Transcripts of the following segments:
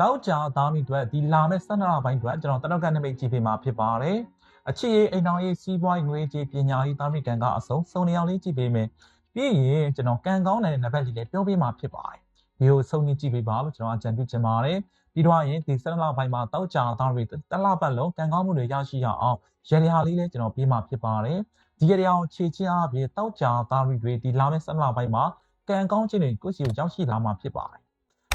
တောက်ကြသားမိအတွက်ဒီလာမဲ့12လပိုင်းအတွက်ကျွန်တော်တနောက်ကနမိတ်ကြည့်ပေးမှာဖြစ်ပါတယ်အချစ်ရေးအိမ်တော်ရေးစီးပွားရေးငွေကြေးပညာရေးသားမိကန်ကအစုံစုံနေအောင်လေးကြည့်ပေးမယ်ပြီးရင်ကျွန်တော်ကံကောင်းတဲ့နံပါတ်လေးလည်းပြောပေးမှာဖြစ်ပါတယ်ဒီကိုစုံနေကြည့်ပေးပါလို့ကျွန်တော်အကြံပြုချင်ပါတယ်ပြီးတော့ရင်ဒီ12လပိုင်းမှာတောက်ကြသားတွေတလပတ်လုံးကံကောင်းမှုတွေရရှိရအောင်ရေရာလေးလည်းကျွန်တော်ပေးမှာဖြစ်ပါတယ်ဒီရေရာကိုခြေချအပြင်တောက်ကြသားတွေဒီလာမဲ့12လပိုင်းမှာကံကောင်းခြင်းတွေကိုစီကိုရောက်ရှိလာမှာဖြစ်ပါတယ်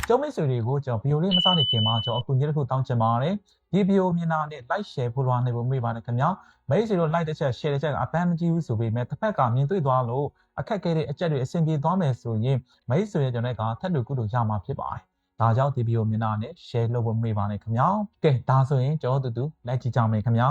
ကျုံးမိတ်ဆွေတွေကိုကျွန်တော်ဗီဒီယိုလေးမစနေခင်မှာကျွန်တော်အခုညတစ်ခုတောင်းချင်ပါတယ်ဒီဗီဒီယိုမြင်တာနဲ့ like share ဖို့လွှာနေဖို့မေ့ပါတယ်ခင်ဗျာမိတ်ဆွေတို့ like တစ်ချက် share တစ်ချက်ကအပန်းမကြည့်ဘူးဆိုပေမဲ့တစ်ဖက်ကမြင်တွေ့သွားလို့အခက်အခဲတွေအကျက်တွေအဆင်ပြေသွားမယ်ဆိုရင်မိတ်ဆွေရဲ့ကျွန်တော်ကထပ်တူကုတူရမှာဖြစ်ပါတယ်ဒါကြောင့်ဒီဗီဒီယိုမြင်တာနဲ့ share လုပ်ဖို့မေ့ပါနဲ့ခင်ဗျာကဲဒါဆိုရင်ကျွန်တော်တို့တူလိုက်ကြည့်ကြမယ်ခင်ဗျာ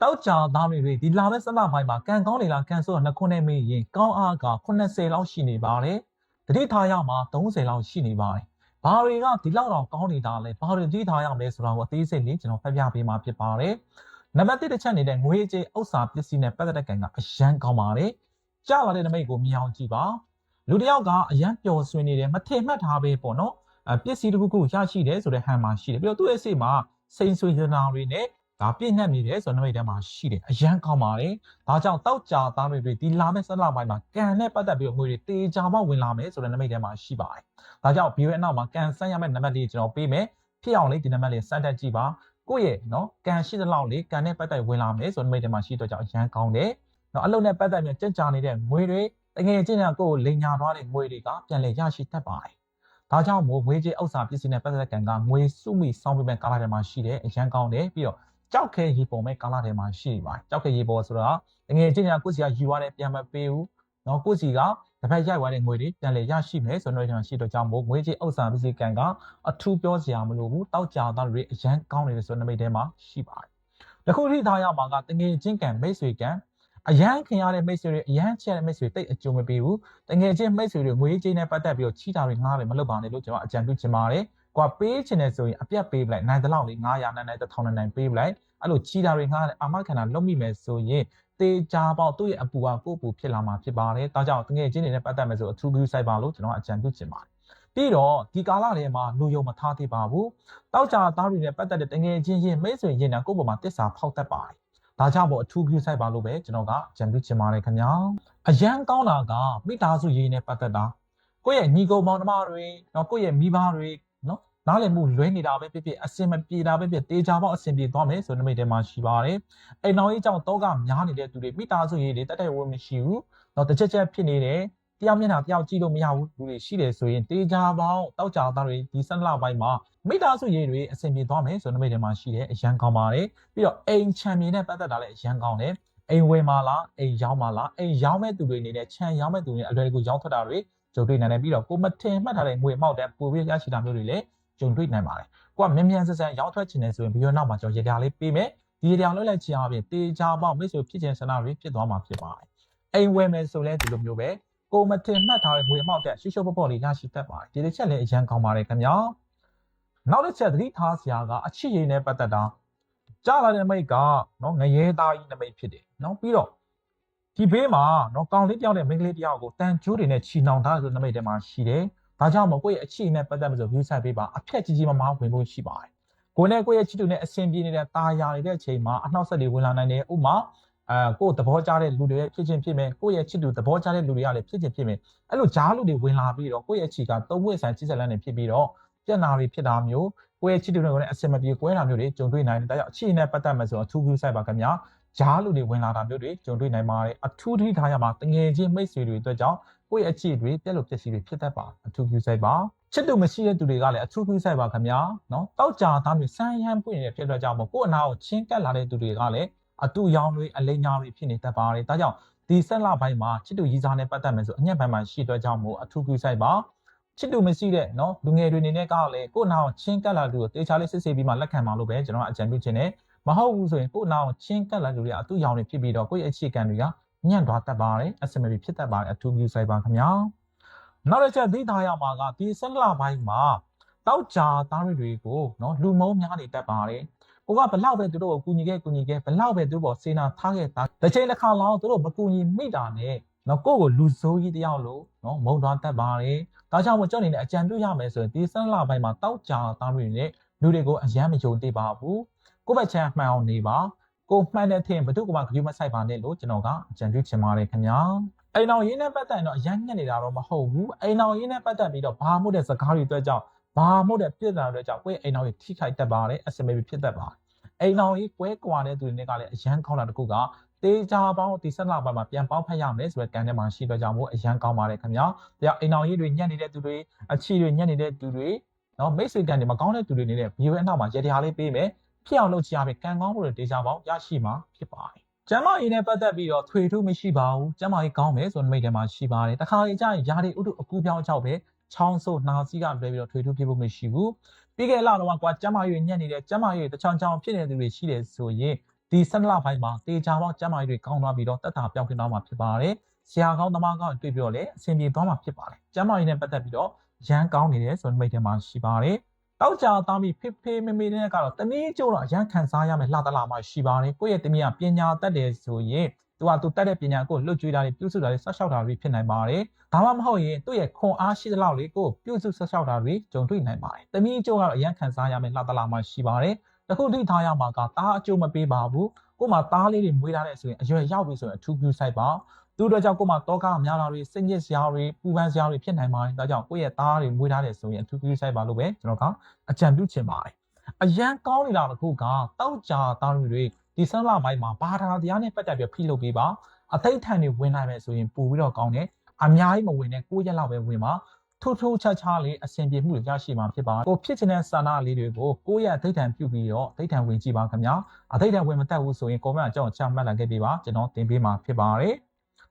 တောက်ကြသားတွေဒီလာမဲ့စလပိုင်းမှာကန်ကောင်းနေလားကန်ဆိုတော့နှစ်ခုနဲ့မေးရင်ကောင်းအားက80လောက်ရှိနေပါတယ် တတိထားရမှာ30လောက်ရှိနေပါတယ်ဘာတွေကဒီလောက်တော့ကောင်းနေတာလဲဘာတွေကြည့်ထားရမလဲဆိုတာကိုအသေးစိတ်လေးကျွန်တော်ဖတ်ပြပေးမှာဖြစ်ပါတယ်နံပါတ်1တစ်ချက်နေတဲ့ငွေကြေးဥစ္စာပစ္စည်းနဲ့ပတ်သက်တဲ့ကံကအရန်ကောင်းပါတယ်ကြာလာတဲ့နမိတ်ကိုမြင်အောင်ကြည့်ပါလူတစ်ယောက်ကအရန်ပျော်ရွှင်နေတယ်မထင်မှတ်ထားပဲပေါ့နော်အပစ္စည်းတစ်ခုခုရရှိတယ်ဆိုတဲ့ဟန်မှာရှိတယ်ပြီးတော့သူ့ရဲ့စိတ်မှာစိန်ဆွေရနာတွေနဲ့ ဒါပြည့်နှက်နေတယ်ဆိုတဲ့နမိတ်ထဲမှာရှိတယ်အရန်ကောင်းပါတယ်ဒါကြောင့်တောက်ကြသားတွေဒီလာမဲ့ဆက်လာပိုင်းမှာကံနဲ့ပတ်သက်ပြီးတော့ငွေတွေတေချာမှဝင်လာမယ်ဆိုတဲ့နမိတ်ထဲမှာရှိပါတယ်ဒါကြောင့်ဗီဒီယိုရဲ့နောက်မှာကန်ဆန်းရမယ့်နံပါတ်လေးကျွန်တော်ပေးမယ်ဖြစ်အောင်လေးဒီနံပါတ်လေးစမ်းတက်ကြည့်ပါကိုယ့်ရဲ့နော်ကန်ရှိသလောက်လေးကန်နဲ့ပတ်သက်ဝင်လာမယ်ဆိုတဲ့နံပါတ်ထဲမှာရှိတော့ကြောင့်အရန်ကောင်းတယ်နော်အလုံးနဲ့ပတ်သက်ပြီးကြင်ကြာနေတဲ့ငွေတွေတကယ်ချင်းကကိုယ်ကိုလိန်ညာသွားတဲ့ငွေတွေကပြန်လည်ရရှိတတ်ပါတယ်ဒါကြောင့်မို့ငွေကြေးဥစ္စာပစ္စည်းနဲ့ပတ်သက်တဲ့ကံကငွေစုမိစောင်းပေးမဲ့ကာလထဲမှာရှိတယ်အရန်ကောင်းတယ်ပြီးတော့ ကြောက်ခဲရေပေါ်မဲ့ကာလထဲမှာရှိပါတယ်ကြောက်ခဲရေပေါ်ဆိုတာတကယ်ချင်းကကိုယ့်စီကယူရတဲ့ပြန်မပေးဘူးနော်ကိုယ့်စီကတစ်ဖက်ရိုက်သွားတဲ့ငွေတွေပြန်လည်ရရှိမယ်ဆိုတော့ကျွန်တော်ရှိတော့ကြောင့်မို့ငွေကြေးဥစ္စာပစ္စည်းကံကအထူးပြောစရာမလိုဘူးတောက်ကြသားတွေအရန်ကောင်းနေတယ်ဆိုတဲ့နမိတ်ထဲမှာရှိပါတယ်။တခုထိထားရမှာကတငယ်ချင်းကံမိတ်ဆွေကံအရန်ခင်ရတဲ့မိတ်ဆွေတွေအရန်ချဲတဲ့မိတ်ဆွေတိတ်အကျိုးမပေးဘူး။တငယ်ချင်းမိတ်ဆွေတွေငွေကြေးနဲ့ပတ်သက်ပြီးတော့ချီတာတွေငားတွေမလုပ်ပါနဲ့လို့ကျွန်တော်အကြံပြုချင်ပါတယ်။ ကွာပေးချင်တယ်ဆိုရင်အပြတ်ပေးပလိုက်နိုင်တဲ့လောက်လေး900နဲ့နဲ့1000နဲ့နိုင်ပေးပလိုက်အဲ့လိုချီတာတွေငားတယ်အာမခံတာလုပ်မိမယ်ဆိုရင်တေချာပေါက်သူ့ရဲ့အပူကကိုယ့်အပူဖြစ်လာမှာဖြစ်ပါတယ်။ဒါကြောင့်တကယ်ချင်းတွေနဲ့ပတ်သက်မယ်ဆိုအထူးကူးဆိုင်ပါလို့ကျွန်တော်အကြံပြုချင်ပါတယ်။ပြီးတော့ဒီကာလထဲမှာလူယုံမထားသေးပါဘူး။တောက်ကြသားတွေနဲ့ပတ်သက်တဲ့တကယ်ချင်းရင်မိတ်ဆွေရင်တာကိုယ့်ပေါ်မှာတစ္ဆာဖောက်တတ်ပါတယ်။ဒါကြောင့်မို့အထူးကူးဆိုင်ပါလို့ပဲကျွန်တော်ကအကြံပြုချင်ပါတယ်ခင်ဗျာ။အရန်ကောင်းတာကမိသားစုရေးနဲ့ပတ်သက်တာကိုယ့်ရဲ့ညီကောင်မောင်နှမတွေနော်ကိုယ့်ရဲ့မိဘတွေ နော်နားလည်မှုလွဲနေတာပဲဖြစ်ဖြစ်အစင်မပြေတာပဲဖြစ်တေချာပေါက်အစင်ပြေသွားမယ်ဆိုတဲ့နမိတ်ထဲမှာရှိပါတယ်။အိမ်တော်ကြီးကြောင့်တောကများနေတဲ့သူတွေမိသားစုရေးတွေတက်တက်ဝင်းမရှိဘူး။တော့တစ်ချက်ချက်ဖြစ်နေတယ်။တယောက်မျက်နှာတယောက်ကြည့်လို့မရဘူးလူတွေရှိတယ်ဆိုရင်တေချာပေါက်တောက်ကြသားတွေဒီဆက်လပိုင်းမှာမိသားစုရေးတွေအစင်ပြေသွားမယ်ဆိုတဲ့နမိတ်ထဲမှာရှိတယ်အရန်ကောင်းပါတယ်။ပြီးတော့အိမ်ချမ်းမြေနဲ့ပတ်သက်တာလည်းအရန်ကောင်းတယ်။အိမ်ဝယ်မှာလားအိမ်ရောင်းမှာလားအိမ်ရောင်းမဲ့သူတွေအနေနဲ့ခြံရောင်းမဲ့သူတွေအလွယ်တကူရောင်းထွက်တာတွေကြုံတွေ့နိုင်တယ်ပြီးတော့ကိုမထင်မှတ်ထားတဲ့ငွေအမောက်တန်းပိုပြီးရရှိတာမျိုးတွေလည်း ကြုံတွေ့နိုင်ပါတယ်။ကိုကမြန်မြန်ဆန်ဆန်ရောင်းထွက်ချင်တယ်ဆိုရင်ဗီဒီယိုနောက်မှာကျွန်တော်ရေပြားလေးပေးမယ်။ဒီရေပြားလွှဲလိုက်ချင်အောင်ပြင်တေချာပေါက်မိတ်ဆွေဖြစ်ချင်ဆန္ဒတွေဖြစ်သွားမှာဖြစ်ပါတယ်။အိမ်ဝယ်မယ်ဆိုလဲဒီလိုမျိုးပဲကိုမထင်မှတ်ထားတဲ့ငွေအမောက်တက်ရှုပ်ရှုပ်ပေါ့ပေါ့လေးရရှိတတ်ပါတယ်။ဒီတစ်ချက်လည်းအရန်ကောင်းပါတယ်ခင်ဗျာ။နောက်တစ်ချက်သတိထားစရာကအချစ်ရည်နဲ့ပတ်သက်တာကြားလာတဲ့မိတ်ကနော်ငရဲသားကြီးနမိတ်ဖြစ်တယ်။နော်ပြီးတော့ဒီဘေးမှာနော်ကောင်လေးတယောက်နဲ့မိန်းကလေးတယောက်ကိုတန်ကျိုးတွေနဲ့ချီနှောင်ထားဆိုနမိတ်ထဲမှာရှိတယ်။ ဒါကြောင့်မို့ကိုယ့်ရဲ့အချစ်နဲ့ပတ်သက်မှဆို view site ပေးပါအဖြက်ကြီးကြီးမားမားဝင်ဖို့ရှိပါတယ်။ကိုယ်နဲ့ကိုယ့်ရဲ့ချစ်သူနဲ့အဆင်ပြေနေတဲ့ตาယာနေတဲ့အချိန်မှာအနှောက်အယှက်တွေဝင်လာနိုင်တယ်။ဥပမာအဲကိုယ်သဘောကျတဲ့လူတွေရဲ့ဖြစ်ချင်းဖြစ်မယ်ကိုယ့်ရဲ့ချစ်သူသဘောကျတဲ့လူတွေကလည်းဖြစ်ချင်းဖြစ်မယ်အဲ့လိုဂျားလူတွေဝင်လာပြီးတော့ကိုယ့်ရဲ့ချီကသုံးဝက်ဆိုင်ချစ်ဆက်လန်းနေဖြစ်ပြီးတော့ပြက်နာတွေဖြစ်တာမျိုးကိုယ့်ရဲ့ချစ်သူတွေကိုလည်းအဆင်မပြေကွဲတာမျိုးတွေကြုံတွေ့နိုင်တယ်ဒါကြောင့်အချစ်နဲ့ပတ်သက်မှဆိုအထူး view site ပါခင်ဗျာ ဂျားလူတွေဝင်လာတာမျိုးတွေကြုံတွေ့နိုင်ပါတယ်အထူးထိထားရမှာတငယ်ချင်းမိတ်ဆွေတွေအတွက်ကြောင့်ကိုယ့်ရဲ့အချစ်တွေပြက်လို့ပျက်စီးတွေဖြစ်တတ်ပါအထူး view site ပါချစ်သူမရှိတဲ့သူတွေကလည်းအထူး view site ပါခင်ဗျာနော်တောက်ကြသားမျိုးစမ်းရမ်းပွင့်နေတဲ့ဖြစ်တဲ့ကြောင့်မို့ကိုယ့်အနာကိုချင်းကပ်လာတဲ့သူတွေကလည်းအတူရောင်တွေအလိညာတွေဖြစ်နေတတ်ပါတယ်ဒါကြောင့်ဒီဆက်လပိုင်းမှာချစ်သူရည်စားနဲ့ပတ်သက်မယ်ဆိုအညက်ဘက်မှာရှိတဲ့ကြောင့်မို့အထူး view site ပါချစ်သူမရှိတဲ့เนาะလူငယ်တွေအနေနဲ့ကလည်းကိုယ့်နာကိုချင်းကပ်လာသူကိုတေချာလေးစစ်ဆေးပြီးမှလက်ခံပါလို့ပဲကျွန်တော်အကြံပြုခြင်းနဲ့ မဟုတ်ဘူးဆိုရင်ကို့နောက်ချင်းကပ်လာလူတွေကအတူရောင်တွေဖြစ်ပြီးတော့ကိုယ့်ရဲ့အခြေခံတွေကညံ့သွားတတ်ပါတယ် asymmetry ဖြစ်တတ်ပါတယ်အထူးကြီးဆိုင်ပါခင်ဗျာနောက်တစ်ချက်သိထားရမှာကဒီဆက်လာပိုင်းမှာတောက်ကြသားတွေကိုနော်လူမုံများနေတတ်ပါတယ်ကိုကဘလောက်ပဲသူတို့ကိုကူညီခဲ့ကူညီခဲ့ဘလောက်ပဲသူတို့ပေါ်စေနာထားခဲ့တာတစ်ချိန်တစ်ခါလောက်သူတို့မကူညီမိတာနဲ့နော်ကိုကိုလူစိုးကြီးတယောက်လို့နော်မုံသွားတတ်ပါတယ်ဒါကြောင့်မကြောက်နေတဲ့အကြံပြုရမယ်ဆိုရင်ဒီဆက်လာပိုင်းမှာတောက်ကြသားတွေနဲ့လူတွေကိုအယမ်းမယုံသေးပါဘူး ကိုယ့်ဘက်ချမ်းမှန်အောင်နေပါကိုမှန်တဲ့ထင်ဘယ်သူကမှကြွေးမဆိုင်ပါနဲ့လို့ကျွန်တော်ကအကြံပြုချင်ပါတယ်ခင်ဗျာအိမ်တော်ရင်းနဲ့ပတ်သက်ရင်တော့အယမ်းညက်နေတာတော့မဟုတ်ဘူးအိမ်တော်ရင်းနဲ့ပတ်သက်ပြီးတော့ဘာမှမဟုတ်တဲ့စကားတွေအတွက်ကြောင့်ဘာမှမဟုတ်တဲ့ပြစ်ဒဏ်တွေကြောင့်ကိုယ့်အိမ်တော်ကြီးထိခိုက်တတ်ပါတယ်အစမေဖြစ်တတ်ပါတယ်အိမ်တော်ကြီးကွဲကွာတဲ့သူတွေကလည်းအယမ်းကောင်းတာတခုကတေးကြပေါင်းဒီဆက်လာပိုင်းမှာပြန်ပေါင်းဖက်ရမယ်ဆိုတဲ့ကံထဲမှာရှိတော့ကြောင့်မို့အရန်ကောင်းပါတယ်ခင်ဗျာ။တရားအိမ်အောင်ရေးတွေညက်နေတဲ့သူတွေအချီတွေညက်နေတဲ့သူတွေနော်မိတ်ဆွေကံတွေမကောင်းတဲ့သူတွေနေတဲ့ဗီဒီယိုရဲ့အနောက်မှာရတရားလေးပေးမယ်။ ဖြစ်အောင်လုပ်ချရမယ်ကံကောင်းမှုတွေတေးကြပေါင်းရရှိမှာဖြစ်ပါတယ်။ကျမ်းမာရေးနဲ့ပတ်သက်ပြီးတော့ထွေထူးမရှိပါဘူး။ကျမ်းမာရေးကောင်းမယ်ဆိုတဲ့မိတ်ထဲမှာရှိပါတယ်။တခါလေကြာရင်ຢာတွေဥတုအကူပြောင်းကြောက်ပဲချောင်းဆိုးနှာစီးကလွဲပြီးတော့ထွေထူးဖြစ်ဖို့မရှိဘူး။ပြီးခဲ့တဲ့လတော့ကွာကျမ်းမာရေးညက်နေတဲ့ကျမ်းမာရေးတချောင်းချောင်းဖြစ်နေတဲ့သူတွေရှိတယ်ဆိုရင်ဒီဆက်လပိုင်းမှာတေချာပေါင်းကျမ်းမာရေးတွေကောင်းသွားပြီးတော့တက်တာပြောင်းခင်သွားမှာဖြစ်ပါတယ်။ဆရာကောင်းသမားကောင်းတွေ့ပြီးတော့လည်းအဆင်ပြေသွားမှာဖြစ်ပါတယ်။ကျမ်းမာရေးနဲ့ပတ်သက်ပြီးတော့ရန်ကောင်းနေတယ်ဆိုတဲ့မိတ်ထဲမှာရှိပါတယ်။ တောက်ကြသားမိဖေးဖေးမေမေနဲ့ကတော့တနည်းကျိုးတော့ရန်ခံစားရမယ်လှတလာမှရှိပါတယ်။ကိုယ့်ရဲ့တမီးကပညာတတ်တယ်ဆိုရင်သူကသူတတ်တဲ့ပညာကိုလွတ်ကျွေးတာတွေပြုစုတာတွေဆက်လျှောက်တာတွေဖြစ်နိုင်ပါတယ်။ဒါမှမဟုတ်ရင်သူ့ရဲ့ခွန်အားရှိသလောက်လေးကိုပြုစုဆက်လျှောက်တာတွေကြုံတွေ့နိုင်ပါတယ်။တမီးကျိုးကတော့အရန်ခံစားရမယ်လှတလာမှရှိပါတယ်။တခုထိထားရမှာကတားအကျိုးမပေးပါဘူးကို့မှာသားလေးတွေမွေးထားတဲ့ဆိုရင်အရွယ်ရောက်ပြီဆိုရင်အထူးပြုဆိုင်ပါ သူတို့ကြောင့်ကို့မှာတောကများလာတွေစိတ်ညစ်စရာတွေပူပန်စရာတွေဖြစ်နိုင်ပါတယ်ဒါကြောင့်ကိုယ့်ရဲ့သားတွေမွေးထားတဲ့ဆိုရင်အထူးပြုဆိုင်ပါလို့ပဲကျွန်တော်ကအကြံပြုချင်ပါတယ်အရန်ကောင်းနေတာတခုကတောက်ကြသားတွေဒီဆန်းလာပိုင်းမှာဘာသာတရားနဲ့ပတ်သက်ပြီးဖိလုပ်ပေးပါအသိထန်တွေဝင်နိုင်မယ်ဆိုရင်ပို့ပြီးတော့ကောင်းတယ်အများကြီးမဝင်နဲ့ကိုယ့်ရက်လောက်ပဲဝင်ပါထိုးထိုးချာချာလေးအဆင်ပြေမှုတွေရရှိမှာဖြစ်ပါကိုဖြစ်ချင်တဲ့စာနာလေးတွေကိုကိုယ့်ရဲ့အသိထံပြုပြီးတော့အသိထံဝင်ကြည့်ပါခင်ဗျာအသိထံဝင်မတတ်ဘူးဆိုရင် comment အကြောင်းချမှတ်လာခဲ့ပေးပါကျွန်တော်တင်ပေးမှာဖြစ်ပါတယ်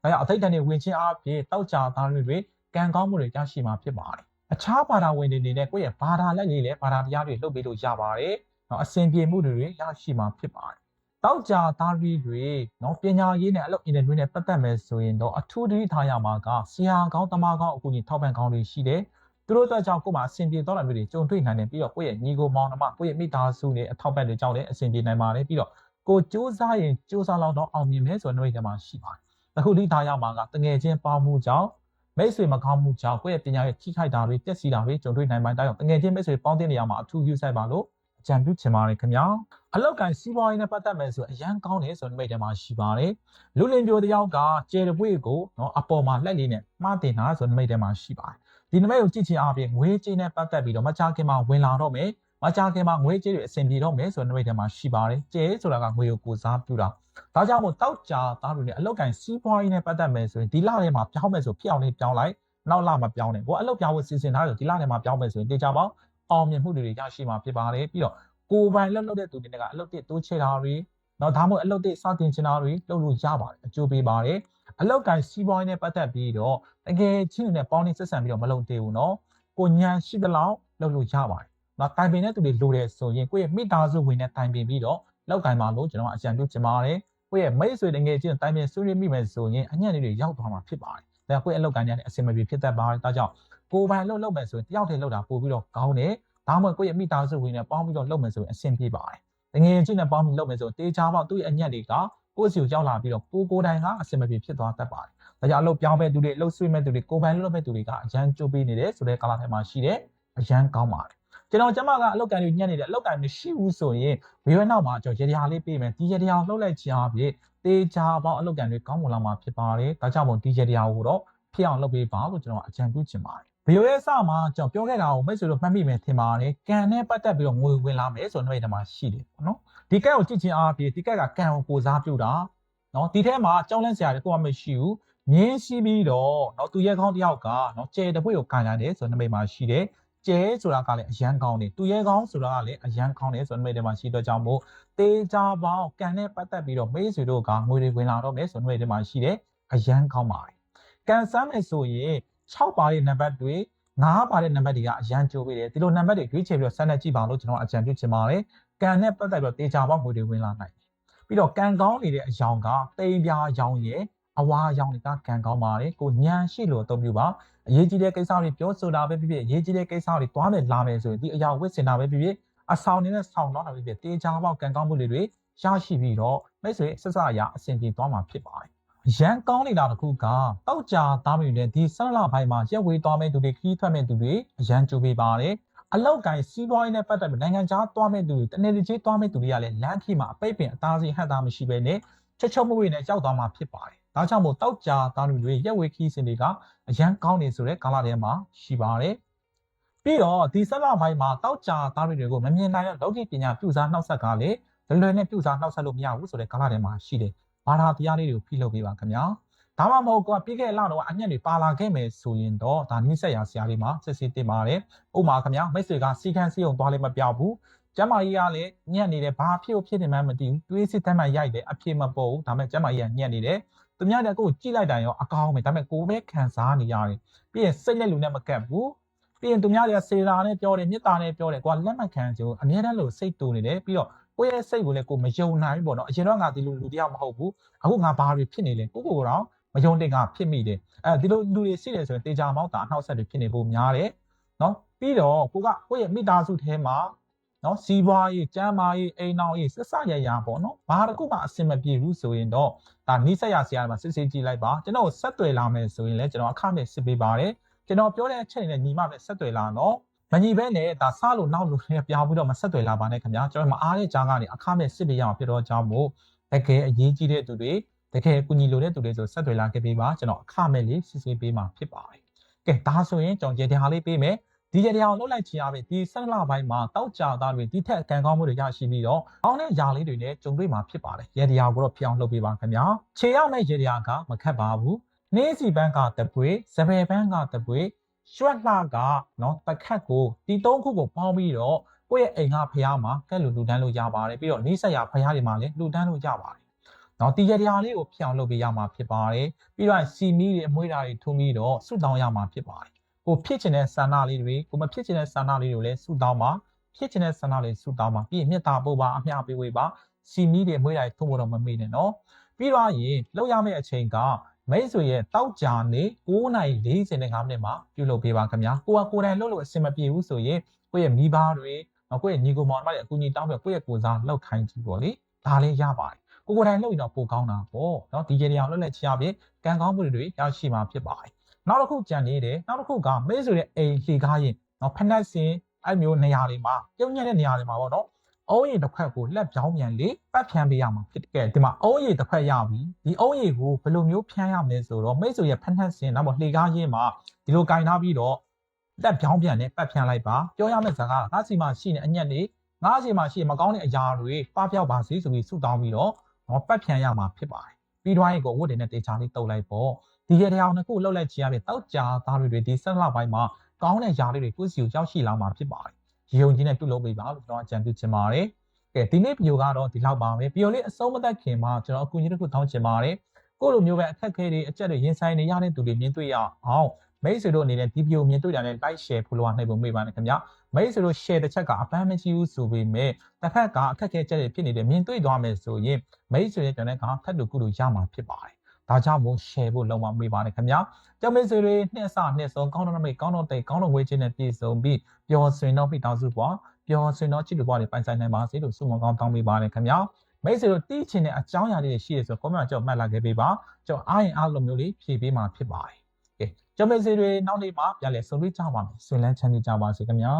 ဒါကြောင့်အသိထံတွေဝင်ခြင်းအပြင်တောက်ကြသားတွေကံကောင်းမှုတွေရရှိမှာဖြစ်ပါတယ်အခြားဘာသာဝင်တွေနေတဲ့ကိုယ့်ရဲ့ဘာသာလက်လေးလည်းဘာသာတရားတွေလုပ်ပေးလို့ရပါတယ်နော်အဆင်ပြေမှုတွေရရှိမှာဖြစ်ပါတယ်တောက်ကြသားရီတွေနော်ပညာရေးနဲ့အလုပ်အင်တာနက်နဲ့ပတ်သက်မယ်ဆိုရင်တော့အထူးတတိထားရမှာကဆရာကောင်းတမကောင်းအကူအညီထောက်ပံ့ကောင်းတွေရှိတယ်သူတို့အတွက်ကြောင့်ကိုယ်မှာအဆင်ပြေတော့တာမျိုးတွေကြုံတွေ့နိုင်တယ်ပြီးတော့ကိုယ့်ရဲ့ညီကိုမောင်နှမကိုယ့်ရဲ့မိသားစုနဲ့အထောက်ပံ့တွေကြောင့်လည်းအဆင်ပြေနိုင်ပါတယ်ပြီးတော့ကိုစူးစမ်းရင်စူးစမ်းလောက်တော့အောင်မြင်မယ်ဆိုတဲ့နှုတ်ထဲမှာရှိပါတယ်။ အခုဒီထားရမှာကတငယ်ချင်းပေါင်းမှုကြောင့်မိတ်ဆွေမကောင်းမှုကြောင့်ကိုယ့်ရဲ့ပညာရဲ့ထိခိုက်တာတွေတက်စီတာတွေကြုံတွေ့နိုင်ပါတယ်။ဒါကြောင့်တငယ်ချင်းမိတ်ဆွေပေါင်းတဲ့နေရာမှာအထူးယူဆိုင်ပါလို့အကြံပြုချင်ပါတယ်ခင်ဗျာအလောက်ကန်စီးပွားရေးနဲ့ပတ်သက်မယ်ဆိုအရန်ကောင်းတယ်ဆိုတဲ့မိတ်ထဲမှာရှိပါတယ်လူလင်ပြိုတယောက်ကကျယ်တပွေကိုနော်အပေါ်မှာလက်လေးနဲ့မှားတင်တာဆိုတဲ့မိတ်ထဲမှာရှိပါတယ်ဒီနမိတ်ကိုကြည့်ချင်အားဖြင့်ငွေကြေးနဲ့ပတ်သက်ပြီးတော့မကြခင်မှာဝင်လာတော့မယ် မကြခင်မှာငွေကြေးတွေအဆင်ပြေတော့မယ်ဆိုတဲ့နမိတ်ထဲမှာရှိပါတယ်ကျယ်ဆိုတာကငွေကိုကိုစားပြုတာဒါကြောင့်မို့တောက်ကြသားတွေနဲ့အလောက်ကန်စီးပွားရေးနဲ့ပတ်သက်မယ်ဆိုရင်ဒီလထဲမှာပြောင်းမယ်ဆိုဖြစ်အောင်လေးပြောင်းလိုက်နောက်လမှာပြောင်းတယ်ကိုအလောက်ပြောင်းဖို့စီစဉ်ထားတယ်ဆိုဒီလထဲမှာပြောင်းမယ်ဆိုရင်တေချာပေါင်းအောင်မြင်မှုတွေရရှိမှာဖြစ်ပါတယ်ပြီးတော့ကိုယ်ပိုင်လှုပ်လှုပ်တဲ့သူတွေကအလုပ်တစ်တိုးချတာတွေနော်ဒါမှမဟုတ်အလုပ်တစ်စတင်ချင်တာတွေလုပ်လို့ရပါတယ်အကျိုးပေးပါတယ်အလောက်ကန်စီးပွားရေးနဲ့ပတ်သက်ပြီးတော့တကယ်ချင်းနဲ့ပေါင်းနေဆက်ဆံပြီးတော့မလုပ်သေးဘူးနော်ကိုညံရှိသလောက်လုပ်လို့ရပါတယ် နော်တိုင်ပင်တဲ့သူတွေလိုတယ်ဆိုရင်ကိုယ့်ရဲ့မိသားစုဝင်နဲ့တိုင်ပင်ပြီးတော့လောက်ကန်ပါလို့ကျွန်တော်အကြံပြုချင်ပါတယ်ကိုယ့်ရဲ့မိတ်ဆွေတကယ်ချင်းတိုင်ပင်ဆွေးနွေးမိမယ်ဆိုရင်အညံ့လေးတွေရောက်သွားမှာဖြစ်ပါတယ်ဒါကိုယ့်ရဲ့အလောက်ကန်တွေအဆင်မပြေဖြစ်တတ်ပါတယ်ဒါကြောင့်ကိုယ်ပိုင်လှုပ်လှုပ်မယ်ဆိုရင်တယောက်တည်းလှုပ်တာပို့ပြီးတော့ကောင်းတယ်ဒါမှမဟုတ်ကိုယ့်ရဲ့မိသားစုဝင်နဲ့ပေါင်းပြီးတော့လုပ်မယ်ဆိုရင်အဆင်ပြေပါတယ်။တကယ်ချင်းနဲ့ပေါင်းပြီးလုပ်မယ်ဆိုရင်တေးချပေါက်သူ့ရဲ့အညက်တွေကကိုယ့်စီကိုရောက်လာပြီးတော့ကိုကိုတိုင်ကအဆင်မပြေဖြစ်သွားတတ်ပါတယ်။ဒါကြောင့်အလုပ်ပြောင်းမဲ့သူတွေအလုပ်ဆွေးမဲ့သူတွေကိုပိုင်လုပ်မဲ့သူတွေကအရန်ကြိုးပေးနေတယ်ဆိုတဲ့ကာလထဲမှာရှိတဲ့အရန်ကောင်းပါတယ်။ ကျွန်တော်ကျမကအလုပ်ကန်တွေညှက်နေတယ်အလုပ်ကန်မရှိဘူးဆိုရင်ဘေးဝဲနောက်မှာကျွန်တော်ရေတရားလေးပေးမယ်ဒီရေတရားလှုပ်လိုက်ချင်အားဖြင့်တေးချပေါက်အလုပ်ကန်တွေကောင်းမွန်လာမှာဖြစ်ပါတယ်။ဒါကြောင့်မို့ဒီရေတရားကိုတော့ဖြစ်အောင်လုပ်ပေးပါလို့ကျွန်တော်အကြံပြုချင်ပါတယ်ဗီဒီယိုရဲ့အစမှာကျွန်တော်ပြောခဲ့တာကိုမိတ်ဆွေတို့မှတ်မိမယ်ထင်ပါတယ်။ကန်နဲ့ပတ်သက်ပြီးတော့ငွေဝင်လာမယ်ဆိုတဲ့နေ့တမှာရှိတယ်ပေါ့နော်။ဒီကက်ကိုကြည့်ချင်းအားဖြင့်ဒီကက်ကကန်ကိုပိုစားပြုတာနော်ဒီထဲမှာကြောင်းလန့်စရာတွေကိုမှမရှိဘူး။မြင်းရှိပြီးတော့နော်သူရဲကောင်းတယောက်ကနော်ကျဲတပွေကိုကန်ရတယ်ဆိုတဲ့နေ့မှာရှိတယ်။ ကျဲဆိုတာကလည်းအရန်ကောင်းတယ်။သူရဲကောင်းဆိုတာကလည်းအရန်ကောင်းတယ်ဆိုတဲ့နေ့တမှာရှိတော့ကြောင့်မို့တေးကြပေါင်းကန်နဲ့ပတ်သက်ပြီးတော့မိတ်ဆွေတို့ကငွေတွေဝင်လာတော့မယ်ဆိုတဲ့နေ့တမှာရှိတယ်။အရန်ကောင်းပါတယ်။ကန်ဆမ်းမယ်ဆိုရင်6ပါတဲ့နံပါတ်တွေ9ပါတဲ့နံပါတ်တွေကအရန်ကြိုးပေးတယ်ဒီလိုနံပါတ်တွေရွေးချယ်ပြီးတော့ဆက်လက်ကြည့်ပါလို့ကျွန်တော်အကြံပြုချင်ပါတယ်ကံနဲ့ပတ်သက်ပြီးတော့တေချာပေါက်ငွေတွေဝင်လာနိုင်တယ်ပြီးတော့ကံကောင်းနေတဲ့အယောင်ကတိမ်ပြားယောင်ရဲ့အဝါရောင်တွေကကံကောင်းပါတယ်ကိုညံရှိလို့အသုံးပြုပါ အရေးကြီးတဲ့ကိစ္စတွေပြောဆိုတာပဲဖြစ်ဖြစ်အရေးကြီးတဲ့ကိစ္စတွေတွားမယ်လာမယ်ဆိုရင်ဒီအရာဝစ်စင်တာပဲဖြစ်ဖြစ်အဆောင်နေတဲ့ဆောင်းတော့တာပဲဖြစ်တေချာပေါက်ကံကောင်းမှုတွေရရှိပြီးတော့မိတ်ဆွေဆက်ဆအရာအဆင်ပြေသွားမှာဖြစ်ပါတယ်ရန်ကောင်းနေတာတစ်ခုကတောက်ကြသားတွေနဲ့ဒီဆက်လပိုင်းမှာရက်ဝေးသွားမဲ့သူတွေခီးထွက်မဲ့သူတွေအရန်ကြိုးပေးပါတယ်အလောက်ကိုင်းစီးပွားရေးနဲ့ပတ်သက်ပြီးနိုင်ငံခြားသွားမဲ့သူတွေတနေ့တစ်ချိန်သွားမဲ့သူတွေကလည်းလမ်းခီးမှာအပိတ်ပင်အသားစီဟန်သားမရှိဘဲနဲ့ချက်ချုံမွေနဲ့ကြောက်သွားမှာဖြစ်ပါတယ် ဒါကြောင့်မို့တောက်ကြသားတွေရက်ဝေးခီးစင်တွေကအရန်ကောင်းနေဆိုတဲ့ကာလထဲမှာရှိပါတယ်ပြီးတော့ဒီဆက်လပိုင်းမှာတောက်ကြသားတွေကိုမမြင်နိုင်တဲ့လောကီပညာပြုစားနှောက်ဆက်ကလည်းလွယ်လွယ်နဲ့ပြုစားနှောက်ဆက်လို့မရဘူးဆိုတဲ့ကာလထဲမှာရှိတယ်ဘာသာတရားလေးတွေကိုဖိလုပ်ပေးပါခင်ဗျာဒါမှမဟုတ်ကွာပြီးခဲ့တဲ့လတော့အညက်တွေပါလာခဲ့မယ်ဆိုရင်တော့ဒါနိဆက်ရာဆရာလေးမှာစစ်စစ်တင်ပါတယ်ဥပမာခင်ဗျာမိတ်ဆွေကစီကန်းစီအောင်သွားလည်းမပြောက်ဘူးကျမကြီးကလည်းညက်နေတယ်ဘာဖြစ်ဖြစ်နေမှမသိဘူးတွေးစစ်တမ်းမှရိုက်တယ်အဖြစ်မပေါ်ဘူးဒါပေမဲ့ကျမကြီးကညက်နေတယ် သူများတဲ့ကိုကြည့်လိုက်တာရောအကောင်းပဲဒါပေမဲ့ကိုပဲခံစားနေရတယ်ပြီးရင်စိတ်နဲ့လူနဲ့မကပ်ဘူးပြီးရင်သူများတွေကစေတာနဲ့ပြောတယ်မေတ္တာနဲ့ပြောတယ်ကွာလက်မခံကြဘူးအများတန်းလို့စိတ်တူနေတယ်ပြီးတော့ကိုယ့်ရဲ့စိတ်ကိုလည်းကိုမယုံနိုင်ဘူးပေါ့နော်အရင်တော့ငါဒီလိုလူတယောက်မဟုတ်ဘူးအခုငါဘာတွေဖြစ်နေလဲကိုကိုကတော့မယုံတင်ကဖြစ်မိတယ်အဲဒီလိုလူတွေရှိတယ်ဆိုရင်တေချာမောက်တာအနှောက်အယှက်တွေဖြစ်နေဖို့များတယ်နော်ပြီးတော့ကိုကကိုယ့်ရဲ့မိသားစုထဲမှာ နော်စီးပွားရေးကျန်းမာရေးအိမ်အောင်ရေးဆက်ဆရရပေါ့နော်ဘာတစ်ခုမှအဆင်မပြေဘူးဆိုရင်တော့ဒါနိဆက်ရဆရာမှာစစ်စစ်ကြည့်လိုက်ပါကျွန်တော်ဆက်သွယ်လာမယ်ဆိုရင်လည်းကျွန်တော်အခမဲ့စစ်ပေးပါတယ်ကျွန်တော်ပြောတဲ့အချက်တွေနဲ့ညီမပဲဆက်သွယ်လာနော်မညီဘဲနဲ့ဒါစလို့နောက်လို့လည်းပြောင်းပြီးတော့မဆက်သွယ်လာပါနဲ့ခင်ဗျာကျွန်တော်မအားတဲ့ကြားကနေအခမဲ့စစ်ပေးရအောင်ဖြစ်တော့ကြောင်းမို့တကယ်အရေးကြီးတဲ့သူတွေတကယ်ကူညီလိုတဲ့သူတွေဆိုဆက်သွယ်လာခဲ့ပေးပါကျွန်တော်အခမဲ့လေးစစ်စစ်ပေးမှာဖြစ်ပါတယ်ကဲဒါဆိုရင်ကျွန်တော်ရေတရားလေးပေးမယ် ဒီရေတရားကိုလှုပ်လိုက်ချင်ရပြီဒီဆက်လပိုင်းမှာတောက်ကြသားတွေဒီထက်ကံကောင်းမှုတွေရရှိပြီးတော့အောင်းတဲ့ຢာလေးတွေနဲ့ကြုံတွေ့မှာဖြစ်ပါတယ်ရေတရားကိုတော့ဖြစ်အောင်လှုပ်ပေးပါခင်ဗျာခြေရောက်တဲ့ရေတရားကမခက်ပါဘူးနေစီပန်းကတပွေစပယ်ပန်းကတပွေရွှက်လှကနော်တခတ်ကိုဒီသုံးခုကိုပေါင်းပြီးတော့ကိုယ့်ရဲ့အိမ်ကဖះမှာကဲလူလူတန်းလို့ရပါတယ်ပြီးတော့နီးစက်ရဖះတွေမှာလည်းလူတန်းလို့ရပါတယ်နော်ဒီရတရားလေးကိုဖြောင်းလုပ်ပေးရမှာဖြစ်ပါတယ်ပြီးတော့စီမီတွေအမွှေးဓာတ်တွေထုံးပြီးတော့ဆုတောင်းရမှာဖြစ်ပါတယ် ကိုဖြစ်ချင်တဲ့ဆန္ဒလေးတွေကိုမဖြစ်ချင်တဲ့ဆန္ဒလေးတွေကိုလည်းဆုတောင်းပါဖြစ်ချင်တဲ့ဆန္ဒလေးဆုတောင်းပါပြီးရင်မေတ္တာပို့ပါအမျှပေးဝေးပါစီမီတွေအမွှေးဓာတ်တွေထုံးဖို့တော့မမေ့နဲ့နော်ပြီးတော့ရင်လောက်ရမယ့်အချိန်ကမိတ်ဆွေရဲ့တောက်ကြနေ9:45မိနစ်မှာပြုလုပ်ပေးပါခင်ဗျာကိုကကိုယ်တိုင်လုပ်လို့အဆင်မပြေဘူးဆိုရင်ကိုယ့်ရဲ့မိဘတွေနော်ကိုယ့်ရဲ့ညီကိုမောင်မတွေအကူအညီတောင်းပြီးကိုယ့်ရဲ့ကိုယ်စားလောက်ခိုင်းကြည့်ပေါ့လေဒါလေးရပါတယ်ကိုကိုယ်တိုင်လုပ်ရင်တော့ပိုကောင်းတာပေါ့နော်ဒီကြတဲ့အောင်လုပ်လက်ချရပြီးကံကောင်းမှုတွေရရှိမှာဖြစ်ပါတယ် နောက်တစ်ခုကြံနေတယ်နောက်တစ်ခုကမိတ်ဆွေရဲ့အိမ်လှေကားရင်နော်ဖက်နှက်စင်အဲ့မျိုးနေရာတွေမှာပြုံးညက်တဲ့နေရာတွေမှာပေါ့နော်အုံးရည်တစ်ခွက်ကိုလက်ပြောင်းပြန်လေပတ်ဖြန်းပေးရမှာဖြစ်တယ်ဒီမှာအုံးရည်တစ်ခွက်ရပြီဒီအုံးရည်ကိုဘယ်လိုမျိုးဖြန်းရမလဲဆိုတော့မိတ်ဆွေရဲ့ဖက်နှက်စင်နောက်မှလှေကားရင်းမှာဒီလိုကင်ထားပြီးတော့လက်ပြောင်းပြန်နဲ့ပတ်ဖြန်းလိုက်ပါပြောရမယ့်စကားငါစီမှာရှိနေအညက်တွေငါစီမှာရှိမကောင်းတဲ့အရာတွေပပျောက်ပါစေဆိုပြီးဆုတောင်းပြီးတော့တော့ပတ်ဖြန်းရမှာဖြစ်ပါတယ်ပြီးတော့ရင်ကိုဝတ်တွေနဲ့တေချာလေးတုပ်လိုက်ပေါ့ ဒီရတဲ့အောင်နှစ်ခုလှုပ်လိုက်ချင်ရပြီတောက်ကြာသားတွေဒီဆက်လပိုင်းမှာကောင်းတဲ့ຢာလေးတွေကိုယ့်စီကိုရောက်ရှိလာမှာဖြစ်ပါတယ်ရုံကြီးနဲ့ပြုလုပ်ပေးပါလို့ကျွန်တော်အကြံပြုချင်ပါတယ်ကဲဒီနေ့ဗီဒီယိုကတော့ဒီလောက်ပါပဲဗီဒီယိုလေးအဆုံးမသက်ခင်မှာကျွန်တော်အကူအညီတစ်ခုတောင်းချင်ပါတယ်ကိုလိုမျိုးပဲအခက်အခဲတွေအကြက်တွေရင်ဆိုင်နေရတဲ့သူတွေမြင်တွေ့ရအောင်မိတ်ဆွေတို့အနေနဲ့ဒီဗီဒီယိုမြင်တွေ့တာနဲ့ like share follow နှိပ်ဖို့မေ့ပါနဲ့ခင်ဗျာမိတ်ဆွေတို့ share တစ်ချက်ကအပန်းမကြီးဘူးဆိုပေမဲ့တစ်ဖက်ကအခက်အခဲကြက်တွေဖြစ်နေတယ်မြင်တွေ့သွားမယ်ဆိုရင်မိတ်ဆွေရဲ့ကျွန်တော်ကထပ်တူကုလို့ရမှာဖြစ်ပါတယ် ဒါကြောင့်မို့ share ဖို့လုံးဝမေ့ပါနဲ့ခင်ဗျာကျောင်းမိတ်ဆွေတွေနှစ်အစနှစ်ဆုံးကောင်းတော့မိတ်ကောင်းတော့တိတ်ကောင်းတော့ဝေးခြင်းနဲ့ပြည့်စုံပြီးပျော်ရွှင်တော့မိတောင်စုပွားပျော်ရွှင်တော့ချစ်လူပွားတွေပိုင်ဆိုင်နိုင်ပါစေလို့ဆုမွန်ကောင်းတောင်းပေးပါနဲ့ခင်ဗျာမိတ်ဆွေတို့တီးချင်တဲ့အကြောင်းအရာတွေရှိရဆို comment ကြောင့်မှတ်လာခဲ့ပေးပါကျွန်တော်အားရင်အားလိုမျိုးလေးဖြည့်ပေးမှာဖြစ်ပါတယ်ကဲကျောင်းမိတ်ဆွေတွေနောက်နေ့မှာပြန်လည်ဆုံတွေ့ကြပါမယ်ဆွေးလန်းချမ်းမြေ့ကြပါစေခင်ဗျာ